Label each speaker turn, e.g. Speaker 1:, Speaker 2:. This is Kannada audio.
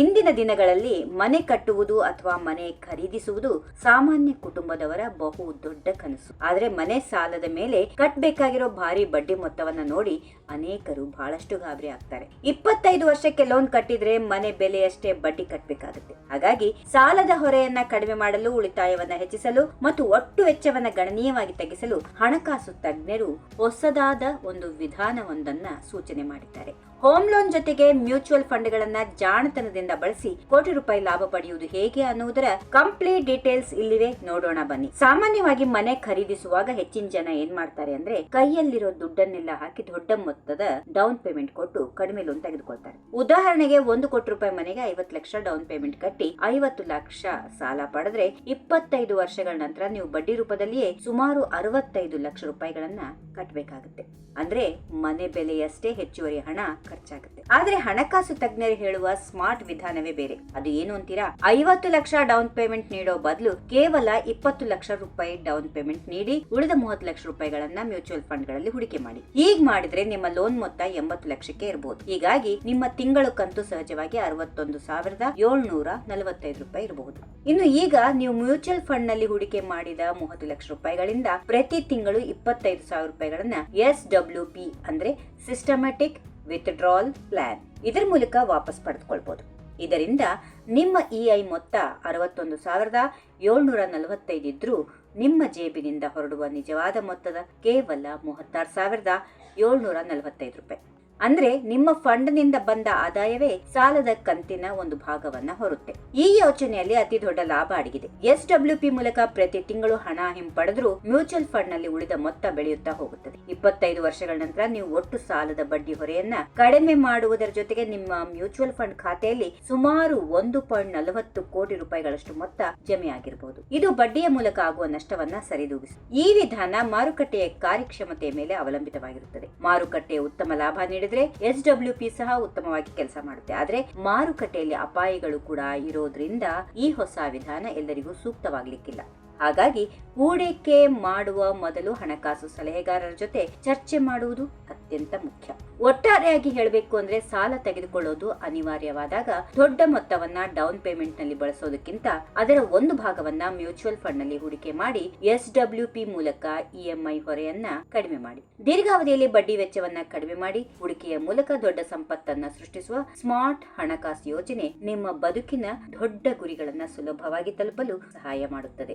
Speaker 1: ಇಂದಿನ ದಿನಗಳಲ್ಲಿ ಮನೆ ಕಟ್ಟುವುದು ಅಥವಾ ಮನೆ ಖರೀದಿಸುವುದು ಸಾಮಾನ್ಯ ಕುಟುಂಬದವರ ಬಹು ದೊಡ್ಡ ಕನಸು. ಆದರೆ ಮನೆ ಸಾಲದ ಮೇಲೆ ಕಟ್ಟಬೇಕಾಗಿರೋ ಭಾರಿ ಬಡ್ಡಿ ಮೊತ್ತವನ್ನ ನೋಡಿ ಅನೇಕರು ಬಹಳಷ್ಟು ಗಾಬರಿ ಆಗ್ತಾರೆ. ಇಪ್ಪತ್ತೈದು ವರ್ಷಕ್ಕೆ ಲೋನ್ ಕಟ್ಟಿದ್ರೆ ಮನೆ ಬೆಲೆಯಷ್ಟೇ ಬಡ್ಡಿ ಕಟ್ಟಬೇಕಾಗುತ್ತೆ ಹಾಗಾಗಿ ಸಾಲದ ಹೊರೆಯನ್ನ ಕಡಿಮೆ ಮಾಡಲು, ಉಳಿತಾಯವನ್ನ ಹೆಚ್ಚಿಸಲು ಮತ್ತು ಒಟ್ಟು ವೆಚ್ಚವನ್ನ ಗಣನೀಯವಾಗಿ ತಗ್ಗಿಸಲು ಹಣಕಾಸು ತಜ್ಞರು ಹೊಸದಾದ ಒಂದು ವಿಧಾನವೊಂದನ್ನ ಸೂಚನೆ ಮಾಡಿದ್ದಾರೆ. ಹೋಮ್ ಲೋನ್ ಜೊತೆಗೆ ಮ್ಯೂಚುವಲ್ ಫಂಡ್ಗಳನ್ನ ಜಾಣತನದಿಂದ ಬಳಸಿ ಕೋಟಿ ರೂಪಾಯಿ ಲಾಭ ಪಡೆಯುವುದು ಹೇಗೆ ಅನ್ನುವುದರ ಕಂಪ್ಲೀಟ್ ಡೀಟೇಲ್ಸ್ ಇಲ್ಲಿವೆ. ನೋಡೋಣ ಬನ್ನಿ. ಸಾಮಾನ್ಯವಾಗಿ ಮನೆ ಖರೀದಿಸುವಾಗ ಹೆಚ್ಚಿನ ಜನ ಏನ್ ಮಾಡ್ತಾರೆ ಅಂದ್ರೆ ಕೈಯಲ್ಲಿರೋ ದುಡ್ಡನ್ನೆಲ್ಲ ಹಾಕಿ ದೊಡ್ಡ ಮೊತ್ತದ ಡೌನ್ ಪೇಮೆಂಟ್ ಕೊಟ್ಟು ಕಡಿಮೆ ಲೋನ್ ತೆಗೆದುಕೊಳ್ತಾರೆ. ಉದಾಹರಣೆಗೆ ಒಂದು ಕೋಟಿ ರೂಪಾಯಿ ಮನೆಗೆ ಐವತ್ತು ಲಕ್ಷ ಡೌನ್ ಪೇಮೆಂಟ್ ಕಟ್ಟಿ ಐವತ್ತು ಲಕ್ಷ ಸಾಲ ಪಡೆದ್ರೆ ಇಪ್ಪತ್ತೈದು ವರ್ಷಗಳ ನಂತರ ನೀವು ಬಡ್ಡಿ ರೂಪದಲ್ಲಿಯೇ ಸುಮಾರು ಅರವತ್ತೈದು ಲಕ್ಷ ರೂಪಾಯಿಗಳನ್ನ ಕಟ್ಟಬೇಕಾಗುತ್ತೆ ಅಂದ್ರೆ ಮನೆ ಬೆಲೆಯಷ್ಟೇ ಹೆಚ್ಚುವರಿ ಹಣ ಖರ್ಚಾಗುತ್ತೆ. ಆದ್ರೆ ಹಣಕಾಸು ತಜ್ಞರು ಹೇಳುವ ಸ್ಮಾರ್ಟ್ ವಿಧಾನವೇ ಬೇರೆ. ಅದು ಏನು ಅಂತೀರಾ? ಐವತ್ತು ಲಕ್ಷ ಡೌನ್ ಪೇಮೆಂಟ್ ನೀಡೋ ಬದಲು ಕೇವಲ ಇಪ್ಪತ್ತು ಲಕ್ಷ ರೂಪಾಯಿ ಡೌನ್ ಪೇಮೆಂಟ್ ನೀಡಿ ಉಳಿದ ಮೂವತ್ತು ಲಕ್ಷ ರೂಪಾಯಿಗಳನ್ನ ಮ್ಯೂಚುವಲ್ ಫಂಡ್ಗಳಲ್ಲಿ ಹೂಡಿಕೆ ಮಾಡಿ. ಈಗ ಮಾಡಿದ್ರೆ ನಿಮ್ಮ ಲೋನ್ ಮೊತ್ತ ಎಂಬತ್ತು ಲಕ್ಷಕ್ಕೆ ಇರಬಹುದು ಹೀಗಾಗಿ ನಿಮ್ಮ ತಿಂಗಳ ಕಂತು ಸಹಜವಾಗಿ ಅರವತ್ತೊಂದು ಸಾವಿರದ ಏಳ್ನೂರ ನಲವತ್ತೈದು ರೂಪಾಯಿ ಇರಬಹುದು ಇನ್ನು ಈಗ ನೀವು ಮ್ಯೂಚುವಲ್ ಫಂಡ್ನಲ್ಲಿ ಹೂಡಿಕೆ ಮಾಡಿದ ಮೂವತ್ತು ಲಕ್ಷ ರೂಪಾಯಿಗಳಿಂದ ಪ್ರತಿ ತಿಂಗಳು ಇಪ್ಪತ್ತೈದು ಸಾವಿರ ರೂಪಾಯಿಗಳನ್ನ ಎಸ್ ಡಬ್ಲ್ಯೂ ಪಿ ಅಂದ್ರೆ ಸಿಸ್ಟಮ್ಯಾಟಿಕ್ ವಿತ್ಡ್ರಾಲ್ ಪ್ಲಾನ್ ಇದರ ಮೂಲಕ ವಾಪಸ್ ಪಡೆದುಕೊಳ್ಬಹುದು ಇದರಿಂದ ನಿಮ್ಮ ಇಐ ಮೊತ್ತ ಅರವತ್ತೊಂದು ಸಾವಿರದ ಏಳ್ನೂರ ನಲವತ್ತೈದಿದ್ರೂ ನಿಮ್ಮ ಜೇಬಿನಿಂದ ಹೊರಡುವ ನಿಜವಾದ ಮೊತ್ತದ ಕೇವಲ ಮೂವತ್ತಾರು ಸಾವಿರದ ಏಳ್ನೂರ ನಲವತ್ತೈದು ರೂಪಾಯಿ. ಅಂದ್ರೆ ನಿಮ್ಮ ಫಂಡ್ನಿಂದ ಬಂದ ಆದಾಯವೇ ಸಾಲದ ಕಂತಿನ ಒಂದು ಭಾಗವನ್ನ ಹೊರುತ್ತೆ. ಈ ಯೋಜನೆಯಲ್ಲಿ ಅತಿ ದೊಡ್ಡ ಲಾಭ ಅಡಗಿದೆ. ಎಸ್ ಡಬ್ಲ್ಯೂ ಪಿ ಮೂಲಕ ಪ್ರತಿ ತಿಂಗಳು ಹಣ ಹಿಂಪಡೆದ್ರೂ ಮ್ಯೂಚುವಲ್ ಫಂಡ್ನಲ್ಲಿ ಉಳಿದ ಮೊತ್ತ ಬೆಳೆಯುತ್ತಾ ಹೋಗುತ್ತದೆ. ಇಪ್ಪತ್ತೈದು ವರ್ಷಗಳ ನಂತರ ನೀವು ಒಟ್ಟು ಸಾಲದ ಬಡ್ಡಿ ಹೊರೆಯನ್ನ ಕಡಿಮೆ ಮಾಡುವುದರ ಜೊತೆಗೆ ನಿಮ್ಮ ಮ್ಯೂಚುವಲ್ ಫಂಡ್ ಖಾತೆಯಲ್ಲಿ ಸುಮಾರು ಒಂದು ಪಾಯಿಂಟ್ ನಲವತ್ತು ಕೋಟಿ ರೂಪಾಯಿಗಳಷ್ಟು ಮೊತ್ತ ಜಮೆಯಾಗಿರಬಹುದು ಇದು ಬಡ್ಡಿಯ ಮೂಲಕ ಆಗುವ ನಷ್ಟವನ್ನ ಸರಿದೂಗಿಸಿ ಈ ವಿಧಾನ ಮಾರುಕಟ್ಟೆಯ ಕಾರ್ಯಕ್ಷಮತೆಯ ಮೇಲೆ ಅವಲಂಬಿತವಾಗಿರುತ್ತದೆ. ಮಾರುಕಟ್ಟೆ ಉತ್ತಮ ಲಾಭ ನೀಡಿದ್ರೆ ಎಸ್ ಡಬ್ಲ್ಯೂ ಪಿ ಸಹ ಉತ್ತಮವಾಗಿ ಕೆಲಸ ಮಾಡುತ್ತೆ. ಆದ್ರೆ ಮಾರುಕಟ್ಟೆಯಲ್ಲಿ ಅಪಾಯಗಳು ಕೂಡ ಇರೋದ್ರಿಂದ ಈ ಹೊಸ ವಿಧಾನ ಎಲ್ಲರಿಗೂ ಸೂಕ್ತವಾಗ್ಲಿಕ್ಕಿಲ್ಲ. ಹಾಗಾಗಿ ಹೂಡಿಕೆ ಮಾಡುವ ಮೊದಲು ಹಣಕಾಸು ಸಲಹೆಗಾರರ ಜೊತೆ ಚರ್ಚೆ ಮಾಡುವುದು ಅತ್ಯಂತ ಮುಖ್ಯ. ಒಟ್ಟಾರೆಯಾಗಿ ಹೇಳಬೇಕು ಅಂದ್ರೆ ಸಾಲ ತೆಗೆದುಕೊಳ್ಳೋದು ಅನಿವಾರ್ಯವಾದಾಗ ದೊಡ್ಡ ಮೊತ್ತವನ್ನ ಡೌನ್ ಪೇಮೆಂಟ್ನಲ್ಲಿ ಬಳಸೋದಕ್ಕಿಂತ ಅದರ ಒಂದು ಭಾಗವನ್ನ ಮ್ಯೂಚುವಲ್ ಫಂಡ್ನಲ್ಲಿ ಹೂಡಿಕೆ ಮಾಡಿ ಎಸ್ ಡಬ್ಲ್ಯೂ ಪಿ ಮೂಲಕ ಇಎಂಐ ಹೊರೆಯನ್ನ ಕಡಿಮೆ ಮಾಡಿ. ದೀರ್ಘಾವಧಿಯಲ್ಲಿ ಬಡ್ಡಿ ವೆಚ್ಚವನ್ನ ಕಡಿಮೆ ಮಾಡಿ ಹೂಡಿಕೆಯ ಮೂಲಕ ದೊಡ್ಡ ಸಂಪತ್ತನ್ನ ಸೃಷ್ಟಿಸುವ ಸ್ಮಾರ್ಟ್ ಹಣಕಾಸು ಯೋಜನೆ ನಿಮ್ಮ ಬದುಕಿನ ದೊಡ್ಡ ಗುರಿಗಳನ್ನ ಸುಲಭವಾಗಿ ತಲುಪಲು ಸಹಾಯ ಮಾಡುತ್ತದೆ.